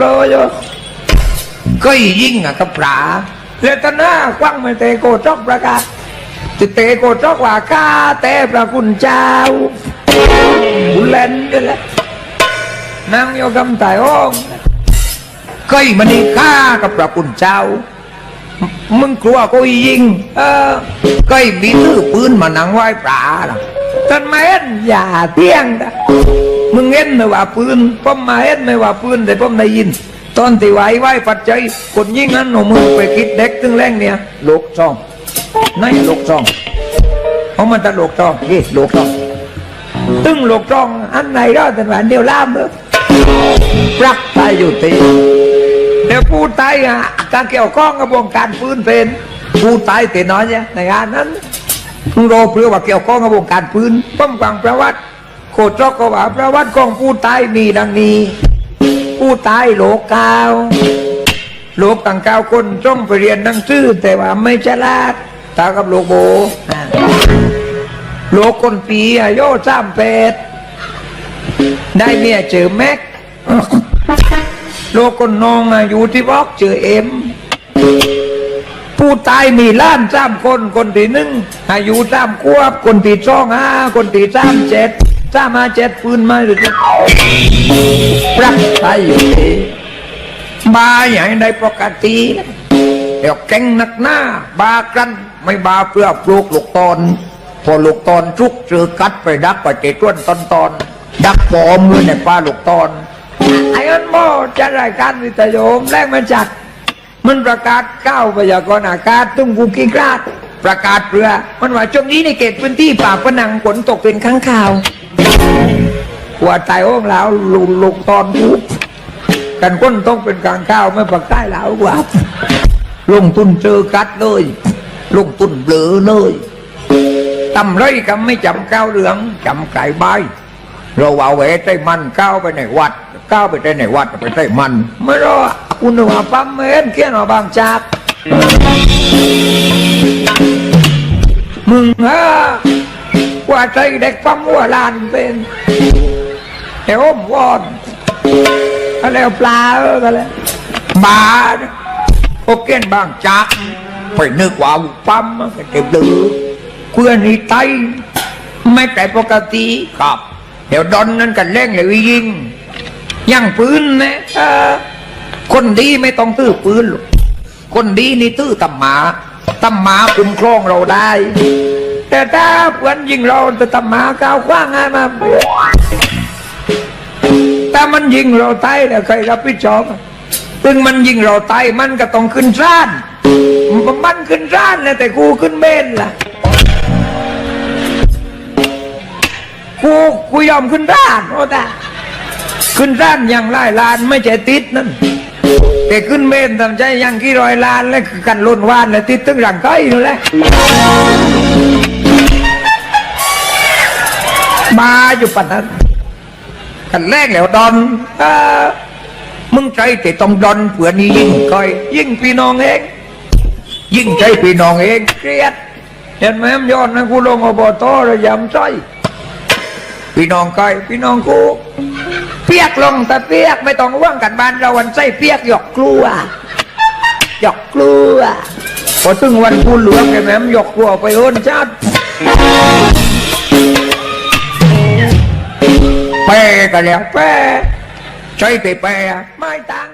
โรยก็ยิงอะกับปลาเลตนากว้างไม่เตะโกจอกประกาศจะเตะโกจอกว่าข้าเตะพระคุณเจ้าบุญเล่นกันแหละนั่งโยกำไต่ห้องก็ยมันนี่ข้ากับพระคุณเจ้า มึงกลัวกูยิง เออก็ยมีถือปืนมานั่งไหว้ปลาล่ะท่านไม่เห็นอย่าเที่ยงนะ มึงเห็นไหมว่าปืนผมมาเห็นไหมว่าปืนแต่ผมได้ยิน ตอนที่ไหวไหวปัจจัยคนยิงนั้นหนูมึงไปคิดเด็กตึงแรงเนี่ยโลกซองนั่นโลกซองเอามันจะโลกซองนี่โลกซองตึงโลกซองอันไหนรอดแต่ว่าเดียวล่ามเออปรักตายอยู่ตีเดี๋ยวผู้ตายอะการเกี่ยวข้องกับวงการปืนเป็นผู้ตายแต่น้อยเนี่ยในงานนั้นมึงรอเพื่อว่าเกี่ยวข้องกับวงการปืนป้อมฟังประวัติ โคตรก็ว่าประวัติของผู้ตายมีดังนี้ ผู้ตายโลกกาวโลกต่างกาวคนจ้องไปเรียนหนังสือแต่ว่าไม่ฉลาดตากับโลกโบอ่าโลกคนปีอายุสามแปดได้เมียเจอแม็ก โลกคนนองอะอยู่ที่บอกเจอเอ็ม ผู้ตายมีล้านสามคน คนที่หนึ่งอายุสามขวบ คนที่สองห้าคนที่สามเจ็ด สามาเจ็ดปืนมาหรือจะปรักตายอยู่ที่บาอย่างใดปกติเดี๋ยวแก่งหนักหน้า บากันไม่บาเพื่อปลูกลูกตอน พอลูกตอนทุกเจอกัดไปดักไปเจต้วนตอนตอน ดักปอมเลยในป่าลูกตอนไอ้อันโมจะรายการวิทยุมแรกมาจัดมันประกาศก้าวพยากรณ์อากาศตุ้งกูกิกราดประกาศเรือ มันว่าช่วงนี้ในเขตพื้นที่ป่าพนังฝนตกเป็นครั้งข่าว หัวตายห้องแล้วลุกลุกตอนทุกกันก้นต้องเป็นกลางข้าวไม่ปักใต้แล้วกว่าลงทุนเจอกัดเลย ลงทุนเบลอเลยตำไรก็ไม่จำก้าวเหลืองจำไก่ใบเราเอาไว้ใต้มันก้าวไปในวัดก้าวไปใต้ในวัดไปใต้มันไม่รอคุณว่าปั๊มเอ็นเขียนว่าบางจากมึงฮะ ว่าใจเด็กปั๊มหัวลานเป็นแต่อมวอนอะไรปลาเอออะไรบาโอเกนบางจากไปนึกว่าปั๊มมันเก็บลือเพื่อนนี่ไตไม่แต่ปกติครับเดี๋ยวดอนนั้นกันเล่งเลยยิงย่างปืนนะคนดีไม่ต้องตื้อปืนหรอกคนดีนี่ตื้อตำหมาตำหมาคุ้มครองเราได้ แต่ถ้าเพื่อนยิงเราแต่ตำมาก้าวขว้างไงมาถ้ามันยิงเราตายแล้วใครรับผิดชอบถึงมันยิงเราตายมันก็ต้องขึ้นร้านมันขึ้นร้านนะแต่กูขึ้นเมนล่ะกูกูยอมขึ้นร้านโอ้ตาขึ้นร้านอย่างไล่ลานไม่ใช่ติดนั่นแต่ขึ้นเมนทำใจอย่างกี่ร้อยล้านแล้วกันล้นวานเลยติดตึงหลังก้อยนู่นแหละ มาอยู่ปันนั้นกันแรกแล้วดอนอมึงใจแต่ต้องดอนเผื่อนี้ยิ่งก้อยยิ่งพี่น้องเองยิ่งใจพี่น้องเองเครียดเห็นไหมมนย้อนนะกูลงอบตระยำใจพี่น้องก้อยพี่น้องกูเปียกลงแต่เปียกไม่ต้องว่างกันบ้านเราวันใส่เปียกหยอกกลัวหยอกกลัวพอถึงวันกูเหลืองไอ้แม่มหยอกกลัวไปโอนจัด กันแล้วแปรใช้แต่แปไม่ตัง